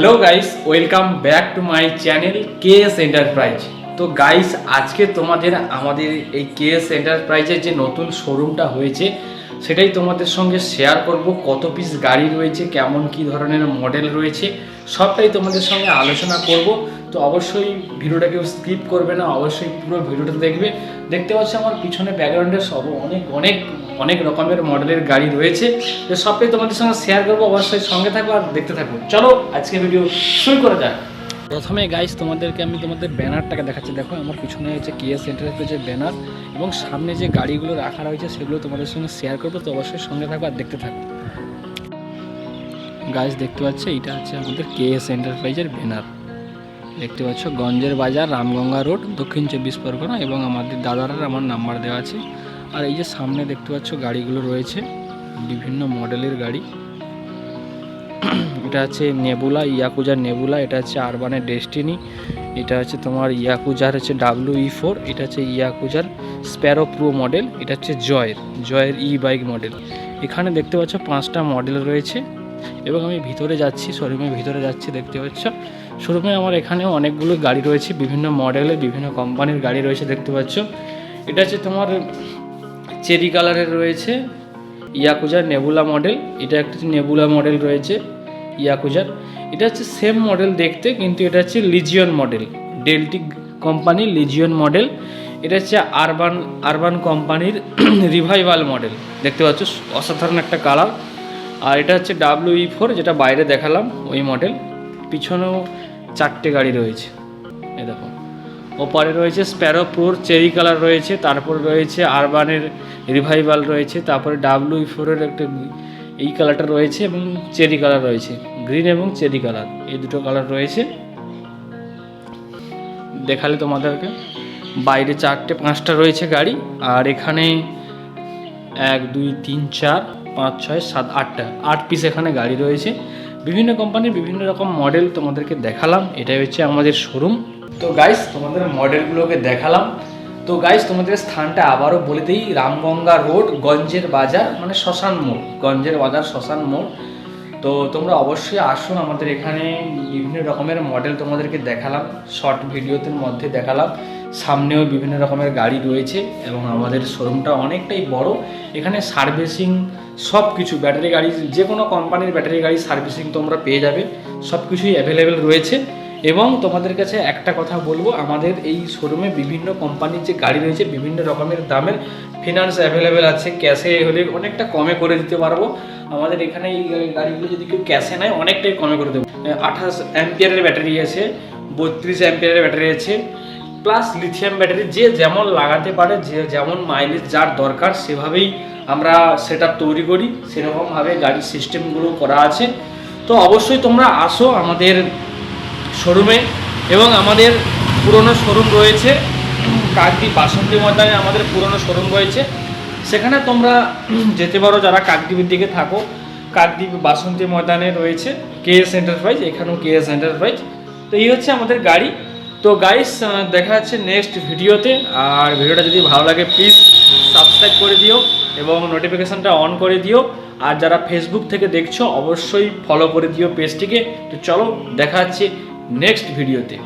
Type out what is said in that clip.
Hello guys welcome back to my channel K S enterprise তো guys আজকে তোমাদের আমাদের এই কে এস এন্টারপ্রাইজের যে নতুন শোরুমটা হয়েছে, সেটাই তোমাদের সঙ্গে শেয়ার করব। কত পিস গাড়ি রয়েছে, কেমন কি ধরনের মডেল রয়েছে, সবটাই তোমাদের সঙ্গে আলোচনা করব। তো অবশ্যই ভিডিওটা কেউ স্কিপ করবে না, অবশ্যই পুরো ভিডিওটা দেখবে। দেখতে পাচ্ছ আমার পিছনে ব্যাকগ্রাউন্ডে সব অনেক অনেক অনেক রকমের মডেলের গাড়ি রয়েছে। তো সবটাই তোমাদের সঙ্গে শেয়ার করব, অবশ্যই সঙ্গে থাকো আর দেখতে থাকো। চলো, আজকে ভিডিও শুরু করা যাক। প্রথমে গাইস তোমাদেরকে আমি তোমাদের ব্যানারটাকে দেখাচ্ছি। দেখো, আমার পিছনে হচ্ছে কেএস সেন্টারের যে ব্যানার এবং সামনে যে গাড়িগুলো রাখা রয়েছে, সেগুলো তোমাদের সঙ্গে শেয়ার করব। তো অবশ্যই সঙ্গে থাকো আর দেখতে থাকো। গাইস দেখতে পাচ্ছ, এটা হচ্ছে আমাদের কে এস এন্টারপ্রাইজের ব্যানার। দেখতে পাচ্ছ, গঞ্জের বাজার, রামগঙ্গা রোড, দক্ষিণ চব্বিশ পরগনা এবং আমাদের দাদারার আমার নাম্বার দেওয়া আছে। আর এই যে সামনে দেখতে পাচ্ছ, গাড়িগুলো রয়েছে, বিভিন্ন মডেলের গাড়ি। এটা হচ্ছে নেবুলা ইয়াকুজার নেবুলা, এটা হচ্ছে আরবানের ডেস্টিনি, এটা হচ্ছে তোমার ইয়াকুজার হচ্ছে ডাব্লিউ ই ফোর, এটা হচ্ছে ইয়াকুজার স্প্যারো প্রো মডেল, এটা হচ্ছে জয়ের জয়ের ই বাইক মডেল। এখানে দেখতে পাচ্ছ, পাঁচটা মডেল রয়েছে। এবং আমি ভিতরে যাচ্ছি, শোরুমের ভিতরে যাচ্ছি, দেখতে পাচ্ছ। শোরুমে আমার এখানেও অনেকগুলো গাড়ি রয়েছে, বিভিন্ন মডেলের বিভিন্ন কোম্পানির গাড়ি রয়েছে দেখতে পাচ্ছ। এটা হচ্ছে তোমার চেরি কালারের রয়েছে ইয়াকুজার নেবুলা মডেল এটা একটা নেবুলা মডেল রয়েছে, ইয়াকুজার। এটা হচ্ছে সেম মডেল দেখতে, কিন্তু এটা হচ্ছে লিজিয়ন মডেল ডেলটি কোম্পানি লিজিয়ন মডেল এটা হচ্ছে আরবান আরবান কোম্পানির রিভাইভাল মডেল দেখতে পাচ্ছ, অসাধারণ একটা কালার আর এটা হচ্ছে ডাব্লিউ ফোর যেটা বাইরে দেখালাম, ওই মডেল পিছনেও চারটে গাড়ি রয়েছে। এ দেখো। ওপারে রয়েছে স্প্যারো প্রোর চেরি কালার রয়েছে, তারপর রয়েছে আরবানের রিভাইভাল রয়েছে, তারপরে ডাব্লিউ ফোরের একটা এই কালারটা রয়েছে এবং চেরি কালার রয়েছে, গ্রিন এবং চেরি কালার, এই দুটো কালার রয়েছে। দেখালে তোমাদেরকে। বাইরে চারটে, পাঁচটা রয়েছে গাড়ি, আর এখানে এক, দুই, তিন, চার, পাঁচ, ছয়, সাত, আটটা, আট পিস এখানে গাড়ি রয়েছে। বিভিন্ন কোম্পানির বিভিন্ন রকম মডেল তোমাদেরকে দেখালাম। এটাই হচ্ছে আমাদের শোরুম তো গাইস তোমাদের মডেলগুলোকে দেখালাম। তো গাইস তোমাদের স্থানটা আবারও বলে দিই। রামগঙ্গা রোড গঞ্জের বাজার মানে শ্মশান মোড়। গঞ্জের বাজার, শ্মশান মোড়। তো তোমরা অবশ্যই আসো আমাদের এখানে। বিভিন্ন রকমের মডেল তোমাদেরকে দেখালাম। শর্ট ভিডিওতে মধ্যে দেখালাম। সামনেও বিভিন্ন রকমের গাড়ি রয়েছে এবং আমাদের শোরুমটা অনেকটাই বড়। এখানে সার্ভিসিং সব কিছু ব্যাটারি গাড়ি যে কোনো কোম্পানির ব্যাটারি গাড়ি সার্ভিসিং তোমরা পেয়ে যাবে। সব কিছুই অ্যাভেলেবেল রয়েছে। এবং তোমাদের কাছে একটা কথা বলব, আমাদের এই শোরুমে বিভিন্ন কোম্পানির যে গাড়ি রয়েছে, বিভিন্ন রকমের দামের ফিনান্স অ্যাভেলেবেল আছে। ক্যাশে হলে অনেকটা কমে করে দিতে পারব। আমাদের এখানে এই গাড়িগুলো যদি কেউ ক্যাশে নেয়, অনেকটাই কমে করে দেবো। আঠাশ অ্যাম্পিয়ারের ব্যাটারি আছে, বত্রিশ অ্যাম্পিয়ারের ব্যাটারি আছে। প্লাস লিথিয়াম ব্যাটারি যে যেমন লাগাতে পারে, যে যেমন মাইলেজ যার দরকার, সেভাবেই আমরা সেট তৈরি করি। সেরকমভাবে গাড়ির সিস্টেমগুলো করা আছে। তো অবশ্যই তোমরা আসো আমাদের শোরুমে এবং আমাদের পুরনো শোরুম রয়েছে। কাকদ্বীপ বাসন্তী ময়দানে আমাদের পুরনো শোরুম রয়েছে। সেখানে তোমরা যেতে পারো যারা কাকদ্বীপের দিকে থাকো। কাকদ্বীপ বাসন্তী ময়দানে রয়েছে কে এস এন্টারপ্রাইজ এখানেও কে এস এন্টারপ্রাইজ তো এই হচ্ছে আমাদের গাড়ি। তো গাইস দেখা যাচ্ছে নেক্সট ভিডিওতে আর ভিডিওটা যদি ভালো লাগে প্লিজ সাবস্ক্রাইব করে দিও এবং নোটিফিকেশানটা অন করে দিও। আর যারা ফেসবুক থেকে দেখছ, অবশ্যই ফলো করে দিও পেজটিকে তো চলো, দেখা যাচ্ছে নেক্সট ভিডিওতে